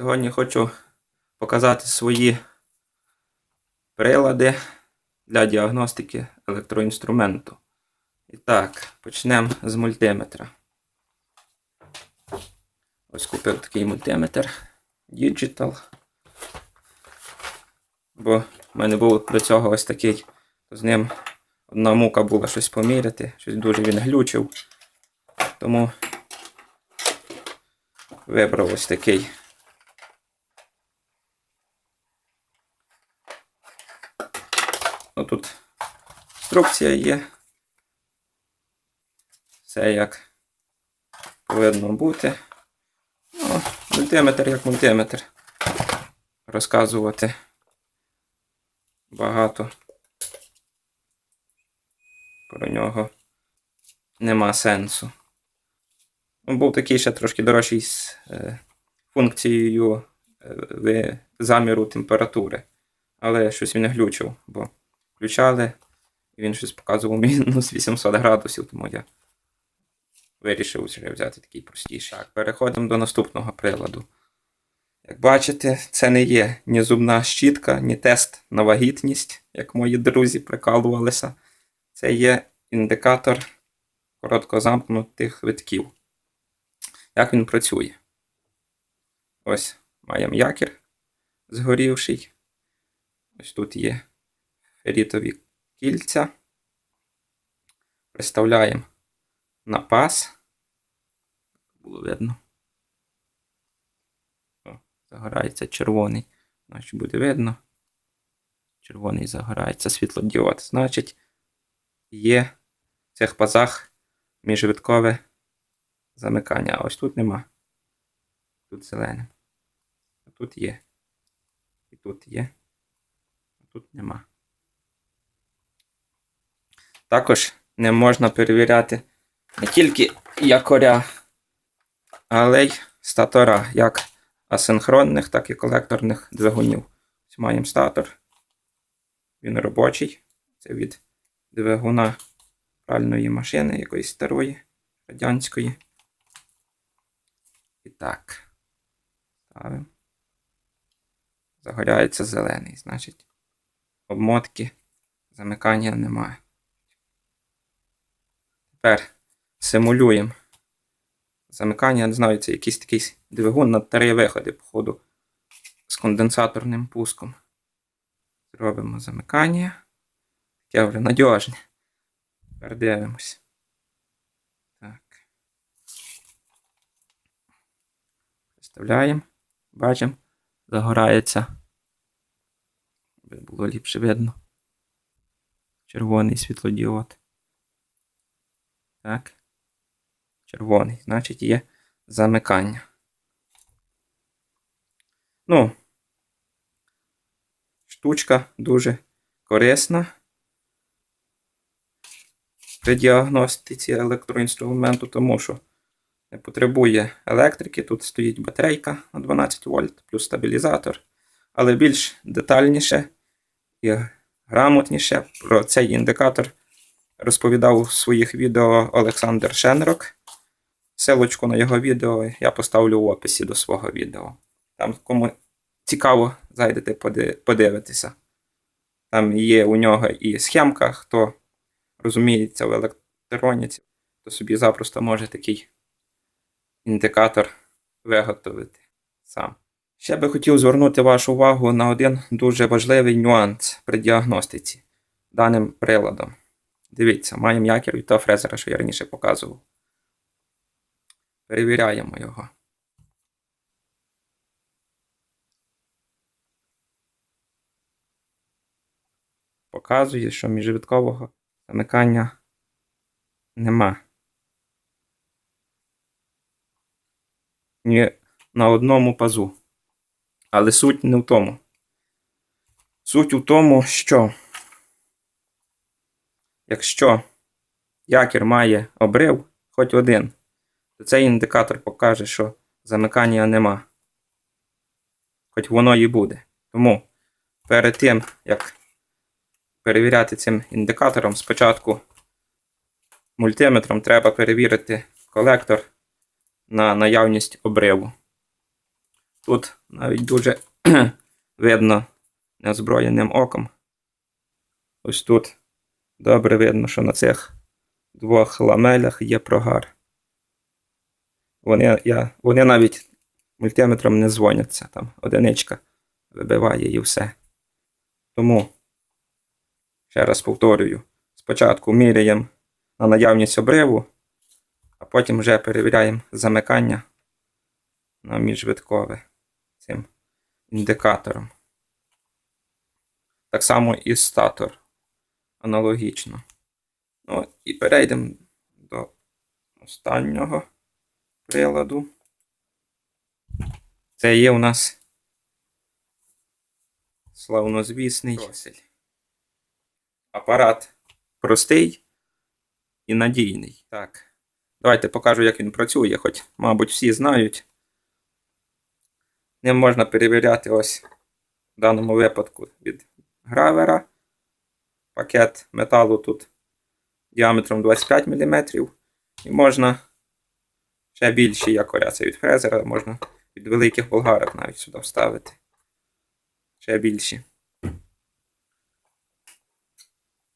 Сьогодні хочу показати свої прилади для діагностики електроінструменту. І так, почнемо з мультиметра. Ось купив такий мультиметр Digital. Бо в мене був до цього ось такий, з ним одна мука була щось поміряти, щось дуже він глючив. Тому вибрав ось такий. Ну, тут інструкція є. Все як повинно бути. Ну, мультиметр як мультиметр. Розказувати багато про нього нема сенсу. Ну, Був такий ще трошки дорожчий з е, функцією е, заміру температури. Але щось він глючив, бо включали, і він щось показував мінус 800 градусів, тому я вирішив вже взяти такий простіший. Так, переходимо до наступного приладу. Як бачите, це не є ні зубна щітка, ні тест на вагітність, як мої друзі прикалувалися. Це є індикатор короткозамкнутих витків. Як він працює? Ось маємо якір згорівший. Ось тут є ферітові кільця. Приставляємо на пас. Було видно. О, загорається червоний. Значить буде видно. Червоний загорається світлодіод. Значить, є в цих пазах міжвиткове замикання. А ось тут нема. Тут зелене. А тут є. І тут є. А тут нема. Також не можна перевіряти не тільки якоря, але й статора, як асинхронних, так і колекторних двигунів. Ось маємо статор. Він робочий. Це від двигуна пральної машини якоїсь старої, радянської. І так. Ставимо. Загоряється зелений, значить, обмотки замикання немає. Тепер симулюємо замикання. Я не знаю, це якийсь такий двигун на три виходи, походу, з конденсаторним пуском. Зробимо замикання. Таке вже надіжне. Тепер дивимось. Так. Виставляємо. Бачимо. Загорається. Було ліпше видно. Червоний світлодіод. Так. Червоний. Значить є замикання. Ну. Штучка дуже корисна при діагностиці електроінструменту, тому що не потребує електрики. Тут стоїть батарейка на 12 вольт плюс стабілізатор. Але більш детальніше і грамотніше про цей індикатор розповідав у своїх відео Олександр Шенрок. Силочку на його відео я поставлю в описі до свого відео. Там кому цікаво, зайдете подивитися. Там є у нього і схемка, хто розуміється в електроніці, то собі запросто може такий індикатор виготовити сам. Ще би хотів звернути вашу увагу на один дуже важливий нюанс при діагностиці даним приладом. Дивіться, маємо якір від того фрезера, що я раніше показував. Перевіряємо його. Показує, що міжвідкового замикання нема. Ні на одному пазу. Але суть не в тому. Суть у тому, що якщо якір має обрив, хоч один, то цей індикатор покаже, що замикання нема. Хоч воно і буде. Тому перед тим, як перевіряти цим індикатором, спочатку мультиметром треба перевірити колектор на наявність обриву. Тут навіть дуже видно неозброєним оком. Ось тут добре видно, що на цих двох ламелях є прогар. Вони, я, вони навіть мультиметром не дзвоняться. Там одиничка вибиває і все. Тому, ще раз повторюю, спочатку міряємо на наявність обриву, а потім вже перевіряємо замикання на міжвиткове цим індикатором. Так само і статор. Аналогічно. Ну, і перейдемо до останнього приладу. Це є у нас славнозвісний дросель. Апарат простий і надійний. Так. Давайте покажу, як він працює, хоч, мабуть, всі знають. Ним можна перевіряти ось в даному випадку від гравера. Пакет металу тут діаметром 25 мм. І можна ще більші якоря. Це від фрезера, можна від великих болгарок навіть сюди вставити. Ще більші.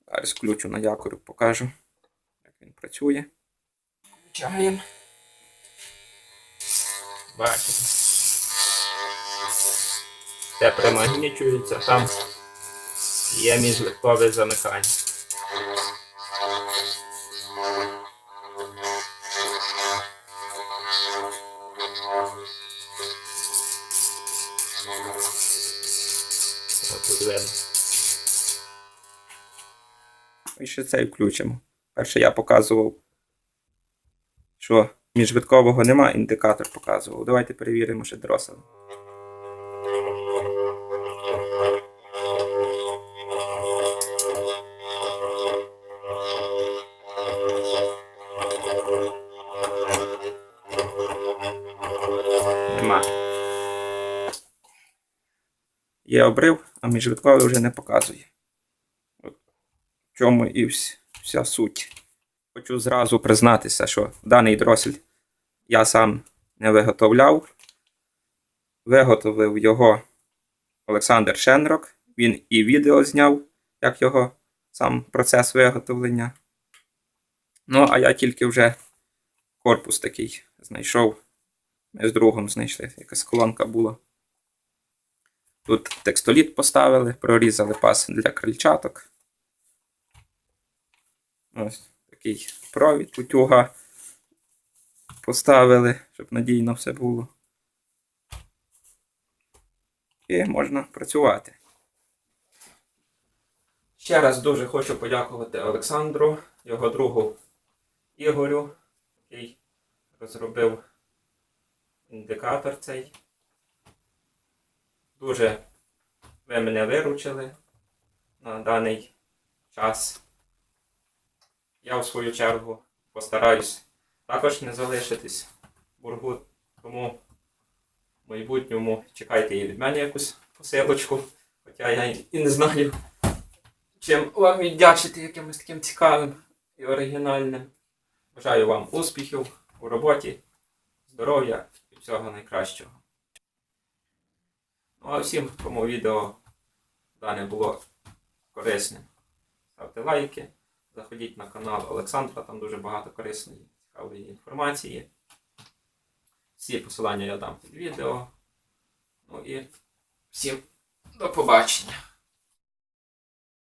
Зараз включу на якорю, покажу, як він працює. Включаємо. Бачите. Це примагнічується, там є міжлиткове замикання. От тут. І ще цей включимо. Перше я показував, що міжвиткового нема, індикатор показував. Давайте перевіримо ще дросел. Є обрив, а міжвитковий вже не показує. В чому і вся суть. Хочу зразу признатися, що даний дросель я сам не виготовляв. Виготовив його Олександр Шенрок. Він і відео зняв, як його сам процес виготовлення. Ну, а я тільки вже корпус такий знайшов. Ми з другом знайшли, якась колонка була. Тут текстоліт поставили, прорізали пас для крильчаток. Ось такий провід утюга поставили, щоб надійно все було. І можна працювати. Ще раз дуже хочу подякувати Олександру, його другу Ігорю, який розробив індикатор цей. Дуже ви мене виручили на даний час. Я в свою чергу постараюсь також не залишитись в боргу, тому в майбутньому чекайте і від мене якусь посилочку, хоча я і не знаю, чим вам віддячити якимось таким цікавим і оригінальним. Бажаю вам успіхів у роботі, здоров'я і всього найкращого. Ну а всім, кому відео дане було корисним, ставте лайки. Заходіть на канал Олександра, там дуже багато корисної, цікавої інформації. Всі посилання я дам під відео. Ну і всім до побачення.